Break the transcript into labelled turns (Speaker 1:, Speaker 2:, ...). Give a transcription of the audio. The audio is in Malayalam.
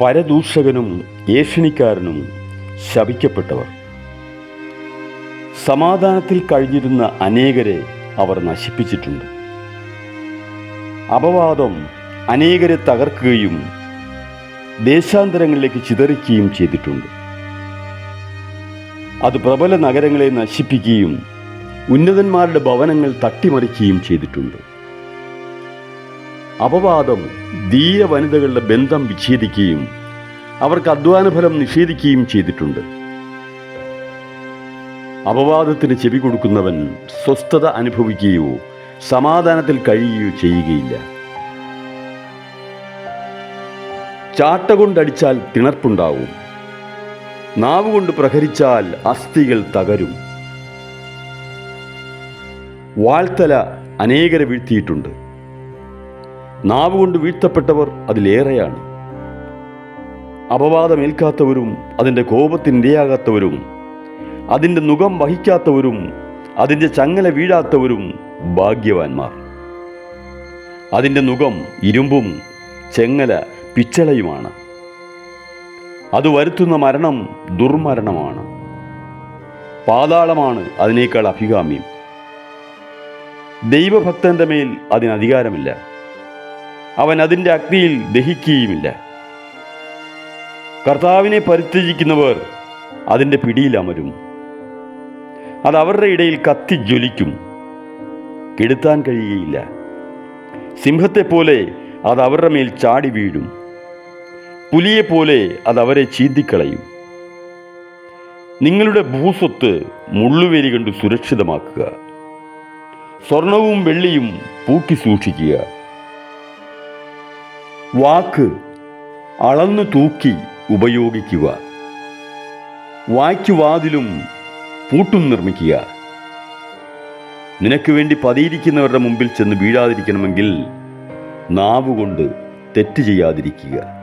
Speaker 1: പരദൂഷകനും ഏഷണിക്കാരനും ശപിക്കപ്പെട്ടവർ. സമാധാനത്തിൽ കഴിഞ്ഞിരുന്ന അനേകരെ അവർ നശിപ്പിച്ചിട്ടുണ്ട്. അപവാദം അനേകരെ തകർക്കുകയും ദേശാന്തരങ്ങളിലേക്ക് ചിതറിക്കുകയും ചെയ്തിട്ടുണ്ട്. അത് പ്രബല നഗരങ്ങളെ നശിപ്പിക്കുകയും ഉന്നതന്മാരുടെ ഭവനങ്ങൾ തട്ടിമറിക്കുകയും ചെയ്തിട്ടുണ്ട്. അപവാദം ദീയ വനിതകളുടെ ബന്ധം വിച്ഛേദിക്കുകയും അവർക്ക് അധ്വാനഫലം നിഷേധിക്കുകയും ചെയ്തിട്ടുണ്ട്. അപവാദത്തിന് ചെവി കൊടുക്കുന്നവൻ സ്വസ്ഥത അനുഭവിക്കുകയോ സമാധാനത്തിൽ കഴിയുകയോ ചെയ്യുകയില്ല. ചാട്ട കൊണ്ടടിച്ചാൽ തിണർപ്പുണ്ടാവും. നാവ് കൊണ്ട് പ്രഹരിച്ചാൽ അസ്ഥികൾ തകരും. വാഴ്ത്തല അനേകരെ വീഴ്ത്തിയിട്ടുണ്ട്. നാവ് കൊണ്ട് വീഴ്ത്തപ്പെട്ടവർ അതിലേറെയാണ്. അപവാദമേൽക്കാത്തവരും അതിന്റെ കോപത്തിനിരയാകാത്തവരും അതിന്റെ മുഖം വഹിക്കാത്തവരും അതിന്റെ ചങ്ങല വീഴാത്തവരും ഭാഗ്യവാന്മാർ. അതിന്റെ മുഖം ഇരുമ്പും ചെങ്ങല പിച്ചളയുമാണ്. അത് വരുത്തുന്ന മരണം ദുർമരണമാണ്. പാതാളമാണ് അതിനേക്കാൾ അഭികാമ്യം. ദൈവഭക്തന്റെ മേൽ അതിന് അധികാരമില്ല. അവൻ അതിന്റെ അഗ്നിയിൽ ദഹിക്കുകയുമില്ല. കർത്താവിനെ പരിത്യജിക്കുന്നവർ അതിന്റെ പിടിയിൽ അമരും. അത് അവരുടെ ഇടയിൽ കത്തി ജ്വലിക്കും. കെടുത്താൻ കഴിയുകയില്ല. സിംഹത്തെപ്പോലെ അത് അവരുടെ മേൽ ചാടി വീഴും. പുലിയെപ്പോലെ അത് അവരെ ചീന്തിക്കളയും. നിങ്ങളുടെ ഭൂസ്വത്ത് മുള്ളുവേലി കണ്ട് സുരക്ഷിതമാക്കുക. സ്വർണവും വെള്ളിയും പൂക്കി സൂക്ഷിക്കുക. വാക്ക് അളന്നു തൂക്കി ഉപയോഗിക്കുക. വായ്ക്കുവാതിലും പൂട്ടും നിർമ്മിക്കുക. നിനക്ക് വേണ്ടി പതിയിരിക്കുന്നവരുടെ മുമ്പിൽ ചെന്ന് വീഴാതിരിക്കണമെങ്കിൽ നാവുകൊണ്ട് തെറ്റ് ചെയ്യാതിരിക്കുക.